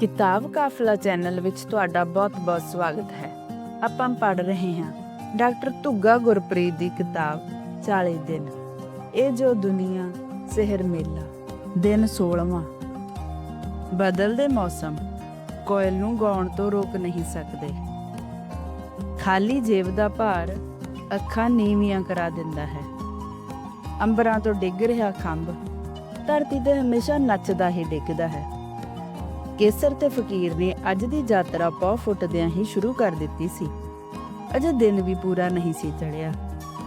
ਕਿਤਾਬ ਕਾਫਲਾ ਚੈਨਲ ਵਿੱਚ ਤੁਹਾਡਾ ਬਹੁਤ-ਬਹੁਤ ਸਵਾਗਤ ਹੈ। ਆਪਾਂ ਪੜ੍ਹ ਰਹੇ ਹਾਂ ਡਾਕਟਰ ਧੁੱਗਾ ਗੁਰਪ੍ਰੀਤ ਦੀ ਕਿਤਾਬ 40 ਦਿਨ। ਇਹ ਜੋ ਦੁਨੀਆ, ਸਹਿਰ ਮੇਲਾ, ਦਿਨ 16ਵਾਂ ਬਦਲਦੇ ਮੌਸਮ, ਕੋਇਲ ਨੂੰ ਗਾਉਣ ਤੋਂ ਰੋਕ ਨਹੀਂ ਸਕਦੇ। ਖਾਲੀ ਜੇਬ ਦਾ ਭਾਰ ਅੱਖਾਂ ਨੀਵੀਆਂ ਕਰਾ ਦਿੰਦਾ ਹੈ। ਅੰਬਰਾਂ ਤੋਂ ਡਿੱਗ ਰਿਹਾ ਖੰਭ, ਧਰਤੀ ਤੇ ਹਮੇਸ਼ਾ ਨੱਚਦਾ ਹੀ ਡਿੱਗਦਾ ਹੈ। ਕੇਸਰ ਤੇ ਫਕੀਰ ਨੇ ਅੱਜ ਦੀ ਯਾਤਰਾ ਪੌ ਫੁੱਟਦਿਆਂ ਹੀ ਸ਼ੁਰੂ ਕਰ ਦਿੱਤੀ ਸੀ। ਅਜੇ ਦਿਨ ਵੀ ਪੂਰਾ ਨਹੀਂ ਸੀ ਚੜਿਆ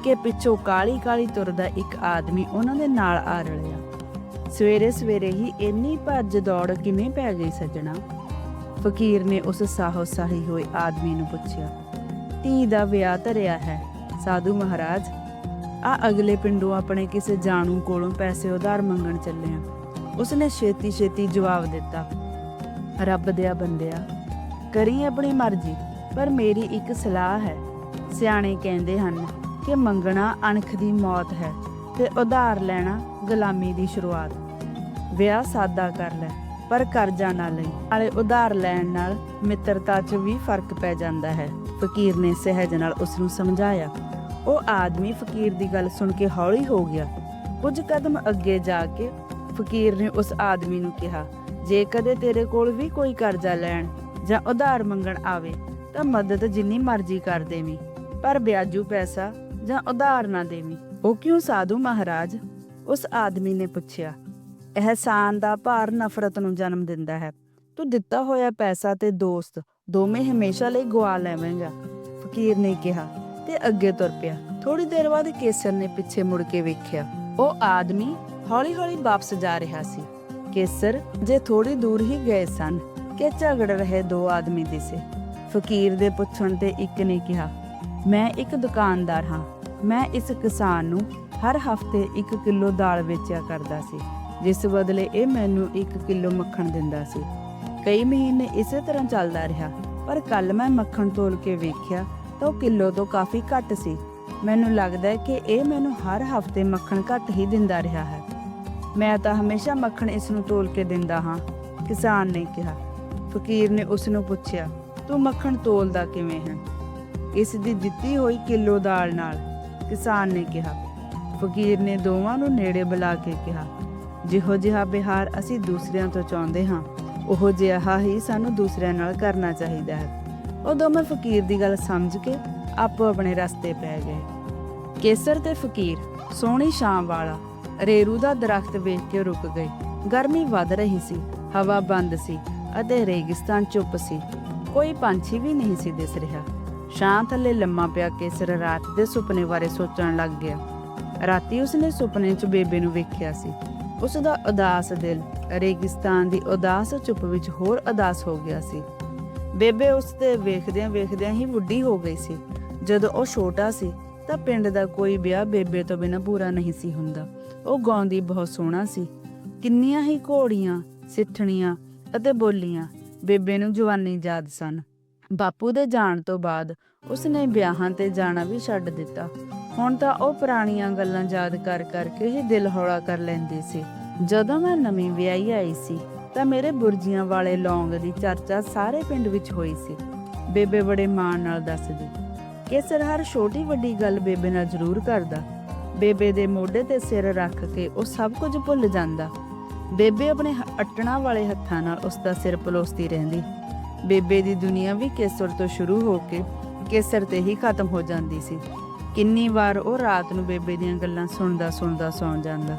ਕਿ ਪਿੱਛੋਂ ਕਾਲੀ ਕਾਲੀ ਤੁਰਦਾ ਇੱਕ ਆਦਮੀ ਉਹਨਾਂ ਦੇ ਨਾਲ ਆ ਰਲਿਆ। ਸਵੇਰੇ ਸਵੇਰੇ ਹੀ ਇੰਨੀ ਭੱਜ ਦੌੜ ਕਿਵੇਂ ਪੈ ਗਈ ਸੱਜਣਾ? ਫਕੀਰ ਨੇ ਉਸ ਸਾਹੋ ਸਾਹੀ ਹੋਏ ਆਦਮੀ ਨੂੰ ਪੁੱਛਿਆ, ਧੀ ਦਾ ਵਿਆਹ ਧਰਿਆ ਹੈ, ਸਾਧੂ ਮਹਾਰਾਜ? ਆ ਅਗਲੇ ਪਿੰਡੋਂ ਆਪਣੇ ਕਿਸੇ ਜਾਣੂ ਕੋਲੋਂ ਪੈਸੇ ਉਧਾਰ ਮੰਗਣ ਚੱਲੇ ਆ। ਉਸਨੇ ਛੇਤੀ ਛੇਤੀ ਜਵਾਬ ਦਿੱਤਾ ਰੱਬ ਦਿਆ ਬੰਦਿਆ। ਕਰੀ ਆਪਣੀ ਮਰਜ਼ੀ, ਪਰ ਮੇਰੀ ਇੱਕ ਸਲਾਹ ਹੈ। ਸਿਆਣੇ ਕਹਿੰਦੇ ਹਨ ਕਿ ਮੰਗਣਾ ਅਣਖ ਦੀ ਮੌਤ ਹੈ ਤੇ ਉਧਾਰ ਲੈਣਾ ਗੁਲਾਮੀ ਦੀ ਸ਼ੁਰੂਆਤ। ਵਿਆਹ ਸਾਦਾ ਕਰ ਲੈ, ਪਰ ਕਰਜ਼ਾ ਨਾ ਲਈ। ਨਾਲੇ ਉਧਾਰ ਲੈਣ ਨਾਲ ਮਿੱਤਰਤਾ 'ਚ ਵੀ ਫ਼ਰਕ ਪੈ ਜਾਂਦਾ ਹੈ। ਫਕੀਰ ਨੇ ਸਹਿਜ ਨਾਲ ਉਸ ਨੂੰ ਸਮਝਾਇਆ। ਉਹ ਆਦਮੀ ਫਕੀਰ ਦੀ ਗੱਲ ਸੁਣ ਕੇ ਹੌਲੀ ਹੋ ਗਿਆ। ਕੁਝ ਕਦਮ ਅੱਗੇ ਜਾ ਕੇ ਫਕੀਰ ਨੇ ਉਸ ਆਦਮੀ ਨੂੰ ਕਿਹਾ ਜੇ ਕਦੇ ਤੇਰੇ ਕੋਲ ਵੀ ਕੋਈ ਕਰਜ਼ਾ ਲੈਣ ਜਾਂ ਉਧਾਰ ਮੰਗਣ ਆਵੇ, ਤਾਂ ਮਦਦ ਜਿੰਨੀ ਮਰਜ਼ੀ ਕਰ ਦੇਵੀਂ, ਪਰ ਵਿਆਜੂ ਪੈਸਾ ਜਾਂ ਉਧਾਰ ਨਾ ਦੇਵੀਂ। ਉਹ ਕਿਉਂ ਸਾਧੂ ਮਹਾਰਾਜ? ਉਸ ਆਦਮੀ ਨੇ ਪੁੱਛਿਆ, ਅਹਿਸਾਨ ਦਾ ਭਾਰ ਨਫ਼ਰਤ ਨੂੰ ਜਨਮ ਦਿੰਦਾ ਹੈ। ਤੂੰ ਦਿੱਤਾ ਹੋਇਆ ਪੈਸਾ ਤੇ ਦੋਸਤ ਦੋਵੇਂ ਹਮੇਸ਼ਾ ਲਈ ਗਵਾ ਲੈਵੇਂਗਾ। ਫਕੀਰ ਨੇ ਕਿਹਾ ਤੇ ਅੱਗੇ ਤੁਰ ਪਿਆ। ਥੋੜੀ ਦੇਰ ਬਾਅਦ ਕੇਸਰ ਨੇ ਪਿੱਛੇ ਮੁੜ ਕੇ ਵੇਖਿਆ, ਉਹ ਆਦਮੀ ਹੌਲੀ-ਹੌਲੀ ਵਾਪਸ ਜਾ ਰਿਹਾ ਸੀ। ਕੇਸਰ ਜੇ ਥੋੜੀ ਦੂਰ ਹੀ ਗਏ ਸਨ ਕਿ ਝਗੜ ਰਹੇ ਦੋ ਆਦਮੀ ਦਿਸੇ ਫਕੀਰ ਦੇ ਪੁੱਛਣ ਤੇ ਇੱਕ ਨੇ ਕਿਹਾ, ਮੈਂ ਇੱਕ ਦੁਕਾਨਦਾਰ ਹਾਂ। ਮੈਂ ਇਸ ਕਿਸਾਨ ਨੂੰ ਹਰ ਹਫ਼ਤੇ 1 ਕਿਲੋ ਦਾਲ ਵੇਚਿਆ ਕਰਦਾ ਸੀ, ਜਿਸ ਬਦਲੇ ਇਹ ਮੈਨੂੰ 1 ਕਿਲੋ ਮੱਖਣ ਦਿੰਦਾ ਸੀ। ਕਈ ਮਹੀਨੇ ਇਸੇ ਤਰ੍ਹਾਂ ਚੱਲਦਾ ਰਿਹਾ, ਪਰ ਕੱਲ ਮੈਂ ਮੱਖਣ ਤੋਲ ਕੇ ਵੇਖਿਆ ਤਾਂ ਉਹ ਕਿਲੋ ਤੋਂ ਕਾਫੀ ਘੱਟ ਸੀ। ਮੈਨੂੰ ਲੱਗਦਾ ਹੈ ਕਿ ਇਹ ਮੈਨੂੰ ਹਰ ਹਫ਼ਤੇ ਮੱਖਣ ਘੱਟ ਹੀ ਦਿੰਦਾ ਰਿਹਾ ਹੈ। ਮੈਂ ਤਾਂ ਹਮੇਸ਼ਾ ਮੱਖਣ ਇਸ ਨੂੰ ਤੋਲ ਕੇ ਦਿੰਦਾ ਹਾਂ। ਕਿਸਾਨ ਨੇ ਕਿਹਾ। ਫਕੀਰ ਨੇ ਉਸ ਨੂੰ ਪੁੱਛਿਆ, ਤੂੰ ਮੱਖਣ ਤੋਲਦਾ ਕਿਵੇਂ ਹੈ? ਇਸ ਦੀ ਦਿੱਤੀ ਹੋਈ ਕਿਲੋ ਦਾਲ ਨਾਲ ਕਿਸਾਨ ਨੇ ਕਿਹਾ। ਫਕੀਰ ਨੇ ਦੋਵਾਂ ਨੂੰ ਨੇੜੇ ਬੁਲਾ ਕੇ ਕਿਹਾ, ਜਿਹੋ ਜਿਹਾ ਬਿਹਾਰ ਅਸੀਂ ਦੂਸਰਿਆਂ ਤੋਂ ਚਾਹੁੰਦੇ ਹਾਂ, ਉਹੋ ਜਿਹਾ ਹੀ ਸਾਨੂੰ ਦੂਸਰਿਆਂ ਨਾਲ ਕਰਨਾ ਚਾਹੀਦਾ ਹੈ। ਉਹ ਦੋਵੇਂ ਫਕੀਰ ਦੀ ਗੱਲ ਸਮਝ ਕੇ ਆਪੋ ਆਪਣੇ ਰਸਤੇ ਪੈ ਗਏ ਕੇਸਰ ਤੇ ਫਕੀਰ, ਸੋਹਣੀ ਸ਼ਾਮ ਵਾਲਾ ਰੇਰੂ ਦਾ ਦਰਖਤ ਵੇਖ ਕੇ ਰੁਕ ਗਏ ਗਰਮੀ ਵੱਧ ਰਹੀ ਸੀ, ਹਵਾ ਬੰਦ ਸੀ ਅਤੇ ਰੇਗਿਸਤਾਨ ਚੁੱਪ ਸੀ। ਕੋਈ ਪੰਛੀ ਵੀ ਨਹੀਂ ਸੀ ਦਿਸ ਰਿਹਾ। ਛਾਂ ਥੱਲੇ ਲੰਮਾ ਪਿਆ ਕੇਸਰ ਰਾਤ ਦੇ ਸੁਪਨੇ ਬਾਰੇ ਸੋਚਣ ਲੱਗ ਗਿਆ। ਰਾਤੀ ਉਸਨੇ ਸੁਪਨੇ 'ਚ ਬੇਬੇ ਨੂੰ ਵੇਖਿਆ ਸੀ। ਉਸ ਦਾ ਉਦਾਸ ਦਿਲ ਰੇਗਿਸਤਾਨ ਦੀ ਉਦਾਸ ਚੁੱਪ ਵਿੱਚ ਹੋਰ ਉਦਾਸ ਹੋ ਗਿਆ ਸੀ। ਬੇਬੇ ਉਸ ਤੇ ਵੇਖਦਿਆਂ ਵੇਖਦਿਆਂ ਹੀ ਬੁੱਢੀ ਹੋ ਗਈ ਸੀ। ਜਦੋਂ ਉਹ ਛੋਟਾ ਸੀ ਤਾਂ ਪਿੰਡ ਦਾ ਕੋਈ ਵਿਆਹ ਬੇਬੇ ਤੋਂ ਬਿਨਾਂ ਪੂਰਾ ਨਹੀਂ ਸੀ ਹੁੰਦਾ। ਉਹ ਗਾਉਂਦੀ ਬਹੁਤ ਸੋਹਣਾ ਸੀ। ਕਿੰਨੀਆਂ ਹੀ ਘੋੜੀਆਂ, ਸਿੱਠਣੀਆਂ ਅਤੇ ਬੋਲੀਆਂ ਬੇਬੇ ਨੂੰ ਜਵਾਨੀ ਯਾਦ ਸਨ। ਬਾਪੂ ਦੇ ਜਾਣ ਤੋਂ ਬਾਅਦ ਉਸਨੇ ਵਿਆਹਾਂ ਤੇ ਜਾਣਾ ਵੀ ਛੱਡ ਦਿੱਤਾ। ਹੁਣ ਤਾਂ ਉਹ ਪੁਰਾਣੀਆਂ ਗੱਲਾਂ ਯਾਦ ਕਰ ਕਰਕੇ ਹੀ ਦਿਲ ਹੌਲਾ ਕਰ ਲੈਂਦੀ ਸੀ। ਜਦੋਂ ਮੈਂ ਨਵੀਂ ਵਿਆਹੀ ਆਈ ਸੀ ਤਾਂ ਮੇਰੇ ਬੁਰਜੀਆਂ ਵਾਲੇ ਲੌਂਗ ਦੀ ਚਰਚਾ ਸਾਰੇ ਪਿੰਡ ਵਿੱਚ ਹੋਈ ਸੀ। ਬੇਬੇ ਬੜੇ ਮਾਣ ਨਾਲ ਦੱਸਦੀ ਕੇਸਰ ਹਰ ਛੋਟੀ ਵੱਡੀ ਗੱਲ ਬੇਬੇ ਨਾਲ ਜ਼ਰੂਰ ਕਰਦਾ। ਬੇਬੇ ਦੇ ਮੋਢੇ ਤੇ ਸਿਰ ਰੱਖ ਕੇ ਉਹ ਸਭ ਕੁਝ ਭੁੱਲ ਜਾਂਦਾ। ਬੇਬੇ ਆਪਣੇ ਹ- ਵਾਲੇ ਹੱਥਾਂ ਨਾਲ ਉਸ ਦਾ ਸਿਰ ਪਲੋਸਦੀ ਰਹਿੰਦੀ। ਬੇਬੇ ਦੀ ਦੁਨੀਆ ਵੀ ਕੇਸਰ ਤੋਂ ਸ਼ੁਰੂ ਹੋ ਕੇ ਕੇਸਰ ਤੇ ਹੀ ਖਤਮ ਹੋ ਜਾਂਦੀ ਸੀ। ਕਿੰਨੀ ਵਾਰ ਉਹ ਰਾਤ ਨੂੰ ਬੇਬੇ ਦੀਆਂ ਗੱਲਾਂ ਸੁਣਦਾ ਸੁਣਦਾ ਸੌਂ ਜਾਂਦਾ।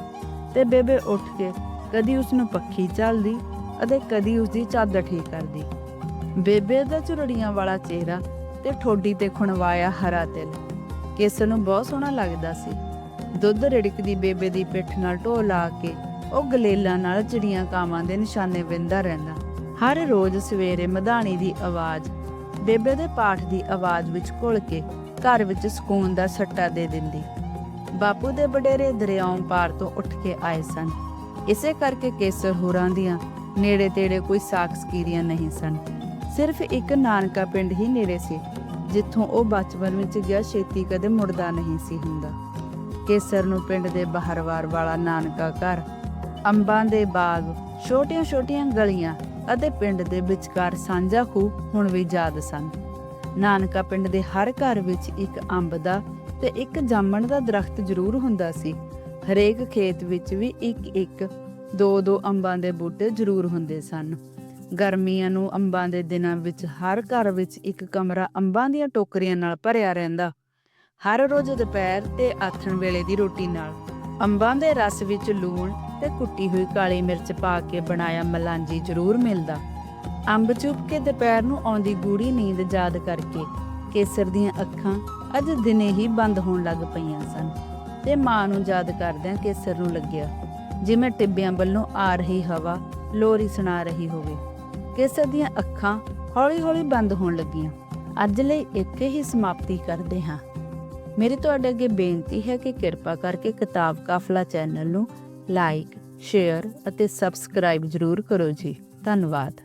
ਤੇ ਬੇਬੇ ਉੱਠ ਕੇ ਕਦੀ ਉਸ ਨੂੰ ਪੱਖੀ ਝੱਲਦੀ ਅਤੇ ਕਦੀ ਉਸ ਦੀ ਚਾਦਰ ਠੀਕ ਕਰਦੀ। ਬੇਬੇ ਦਾ ਝੁਰੜੀਆਂ ਵਾਲਾ ਚਿਹਰਾ ਤੇ ਠੋਡੀ ਤੇ ਖੁਣਵਾਇਆ ਹਰਾ ਤਿਲ। ਕੇਸਰ ਨੂੰ ਬਹੁਤ ਸੋਹਣਾ ਲੱਗਦਾ ਸੀ। ਦੁੱਧ ਰਿੜਕਦੀ ਬੇਬੇ ਦੀ ਪਿੱਠ ਨਾਲ ਢੋ ਲਾ ਕੇ ਉਹ ਗਲੇਲਾਂ ਨਾਲ ਚਿੜੀਆਂ ਕਾਵਾਂ ਦੇ ਨਿਸ਼ਾਨੇ ਵਿੰਦਾ ਰਹਿੰਦਾ। ਹਰ ਰੋਜ਼ ਸਵੇਰੇ ਮਧਾਣੀ ਦੀ ਆਵਾਜ਼, ਬੇਬੇ ਦੇ ਪਾਠ ਦੀ ਆਵਾਜ਼ ਵਿੱਚ ਘੁਲ ਕੇ ਘਰ ਵਿੱਚ ਸਕੂਨ ਦਾ ਸੱਟਾ ਦੇ ਦਿੰਦੀ। ਬਾਪੂ ਦੇ ਵਡੇਰੇ ਦਰਿਆਓਂ ਪਾਰ ਤੋਂ ਉੱਠ ਕੇ ਆਏ ਸਨ। ਇਸੇ ਕਰਕੇ ਕੇਸਰ ਹੋਰਾਂ ਦੀਆਂ ਨੇੜੇ ਤੇੜੇ ਕੋਈ ਸਾਖ ਸਕੀਰੀਆਂ ਨਹੀਂ ਸਨ। ਸਿਰਫ ਇੱਕ ਨਾਨਕਾ ਪਿੰਡ ਹੀ ਨੇੜੇ ਸੀ, ਜਿੱਥੋਂ ਉਹ ਬਚਪਨ ਵਿੱਚ ਗਿਆ ਛੇਤੀ ਕਦੇ ਮੁੜਦਾ ਨਹੀਂ ਸੀ ਹੁੰਦਾ। ਕੇਸਰ ਨੂੰ ਪਿੰਡ ਦੇ ਬਾਹਰਵਾਰ ਵਾਲਾ ਨਾਨਕਾ ਘਰ, ਅੰਬਾਂ ਦੇ ਬਾਗ, ਛੋਟੀਆਂ-ਛੋਟੀਆਂ ਗਲੀਆਂ ਅਤੇ ਪਿੰਡ ਦੇ ਵਿਚਕਾਰ ਸਾਂਝਾ ਖੂਹ ਹੁਣ ਵੀ ਯਾਦ ਸਨ। ਨਾਨਕਾ ਪਿੰਡ ਦੇ ਹਰ ਘਰ ਵਿੱਚ ਇੱਕ ਅੰਬ ਦਾ ਤੇ ਇੱਕ ਜਾਮਣ ਦਾ ਦਰਖਤ ਜ਼ਰੂਰ ਹੁੰਦਾ ਸੀ। ਹਰੇਕ ਖੇਤ ਵਿੱਚ ਵੀ ਇੱਕ ਇੱਕ ਦੋ ਦੋ ਅੰਬਾਂ ਦੇ ਬੂਟੇ ਜ਼ਰੂਰ ਹੁੰਦੇ ਸਨ। ਗਰਮੀਆਂ ਨੂੰ ਅੰਬਾਂ ਦੇ ਦਿਨਾਂ ਵਿੱਚ, ਹਰ ਘਰ ਵਿੱਚ ਇੱਕ ਕਮਰਾ ਅੰਬਾਂ ਦੀਆਂ ਟੋਕਰੀਆਂ ਨਾਲ ਭਰਿਆ ਰਹਿੰਦਾ। ਹਰ ਰੋਜ਼ ਦੁਪਹਿਰ ਤੇ ਆਥਣ ਵੇਲੇ ਦੀ ਰੋਟੀ ਨਾਲ। ਅੰਬਾਂ ਦੇ ਰਸ ਵਿੱਚ ਲੂਣ ਤੇ ਕੁੱਟੀ ਹੋਈ ਕਾਲੀ ਮਿਰਚ ਪਾ ਕੇ ਬਣਾਇਆ ਮਲਾਂਜੀ ਜ਼ਰੂਰ ਮਿਲਦਾ। ਅੰਬ ਚੁੱਪ ਕੇ ਦੁਪਹਿਰ ਨੂੰ ਆਉਂਦੀ ਗੂੜੀ ਨੀਂਦ ਯਾਦ ਕਰਕੇ ਕੇਸਰ ਦੀਆਂ ਅੱਖਾਂ ਅੱਜ ਦਿਨੇ ਹੀ ਬੰਦ ਹੋਣ ਲੱਗ ਪਈਆਂ ਸਨ ਤੇ ਮਾਂ ਨੂੰ ਯਾਦ ਕਰਦਿਆਂ ਕੇਸਰ ਨੂੰ ਲੱਗਿਆ, ਜਿਵੇਂ ਟਿੱਬਿਆਂ ਵੱਲੋਂ ਆ ਰਹੀ ਹਵਾ, ਲੋਰੀ ਸੁਣਾ ਰਹੀ ਹੋਵੇ। ਕੇਸਰ ਦੀਆਂ ਅੱਖਾਂ ਹੌਲੀ-ਹੌਲੀ ਬੰਦ ਹੋਣ ਲੱਗੀਆਂ। ਅੱਜ ਲਈ ਇੱਥੇ ਹੀ ਸਮਾਪਤੀ ਕਰਦੇ ਹਾਂ। ਮੇਰੀ ਤੁਹਾਡੇ ਅੱਗੇ ਬੇਨਤੀ ਹੈ ਕਿ ਕਿਰਪਾ ਕਰਕੇ ਕਿਤਾਬ ਕਾਫਲਾ ਚੈਨਲ ਨੂੰ ਲਾਈਕ, ਸ਼ੇਅਰ ਅਤੇ ਸਬਸਕ੍ਰਾਈਬ ਜ਼ਰੂਰ ਕਰੋ ਜੀ। ਧੰਨਵਾਦ।